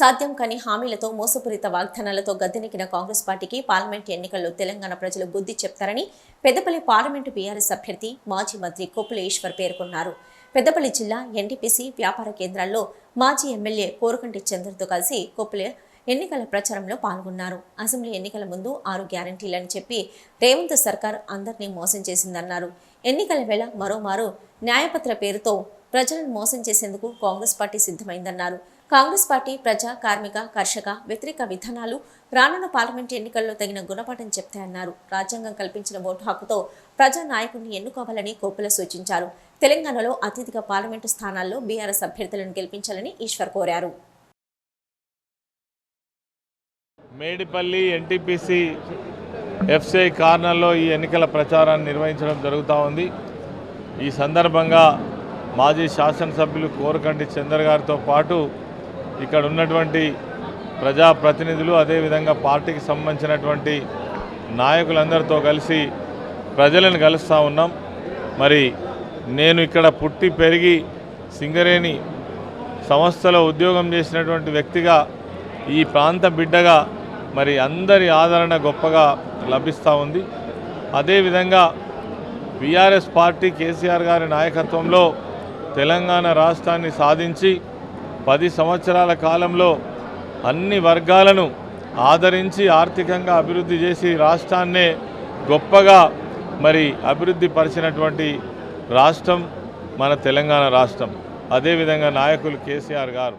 సాధ్యం కాని హామీలతో మోసపూరిత వాగ్దానాలతో గద్దెనెక్కిన కాంగ్రెస్ పార్టీకి పార్లమెంట్ ఎన్నికల్లో తెలంగాణ ప్రజలు బుద్ధి చెప్తారని పెద్దపల్లి పార్లమెంటు బీఆర్ఎస్ అభ్యర్థి మాజీ మంత్రి కొప్పుల ఈశ్వర్ పేర్కొన్నారు. పెద్దపల్లి జిల్లా ఎన్టీపీసీ వ్యాపార కేంద్రాల్లో మాజీ ఎమ్మెల్యే కోరుకంటి చంద్రతో కలిసి కొప్పుల ఎన్నికల ప్రచారంలో పాల్గొన్నారు. అసెంబ్లీ ఎన్నికల ముందు ఆరు గ్యారంటీలని చెప్పి రేవంత్ సర్కార్ అందరినీ మోసం చేసిందన్నారు. ఎన్నికల వేళ మరోమారు న్యాయపత్ర పేరుతో ప్రజలను మోసం చేసేందుకు కాంగ్రెస్ పార్టీ సిద్ధమైందన్నారు. కాంగ్రెస్ పార్టీ ప్రజా కార్మిక కర్షక వ్యతిరేక విధానాలు రానున్న పార్లమెంట్ ఎన్నికల్లో తగిన గుణపాఠం చెప్తాయన్నారు. రాజ్యాంగం కల్పించిన ఓటు హక్కుతో ప్రజా నాయకుడిని ఎన్నుకోవాలని కోపుల సూచించారు. తెలంగాణలో అత్యధిక పార్లమెంటు స్థానాల్లో బీఆర్ఎస్ అభ్యర్థులను గెలిపించాలని ఈశ్వర్ కోరారు. మేడిపల్లి ఎన్టీపీసీ ఎఫ్సిఐ కార్నర్లో ఈ ఎన్నికల ప్రచారాన్ని నిర్వహించడం జరుగుతూ ఉంది. ఈ సందర్భంగా మాజీ శాసనసభ్యులు కోరకండి చందర్ గారితో పాటు ఇక్కడ ఉన్నటువంటి ప్రజాప్రతినిధులు అదేవిధంగా పార్టీకి సంబంధించినటువంటి నాయకులందరితో కలిసి ప్రజలను కలుస్తూ ఉన్నాం. మరి నేను ఇక్కడ పుట్టి పెరిగి సింగరేణి సంస్థలో ఉద్యోగం చేసినటువంటి వ్యక్తిగా ఈ ప్రాంత బిడ్డగా మరి అందరి ఆదరణ గొప్పగా లభిస్తూ ఉంది. అదేవిధంగా బీఆర్ఎస్ పార్టీ కేసీఆర్ గారి నాయకత్వంలో తెలంగాణ రాష్ట్రాన్ని సాధించి పది సంవత్సరాల కాలంలో అన్ని వర్గాలను ఆదరించి ఆర్థికంగా అభివృద్ధి చేసి రాష్ట్రాన్నే గొప్పగా మరి అభివృద్ధి పరిచినటువంటి రాష్ట్రం మన తెలంగాణ రాష్ట్రం. అదేవిధంగా నాయకులు కేసీఆర్ గారు.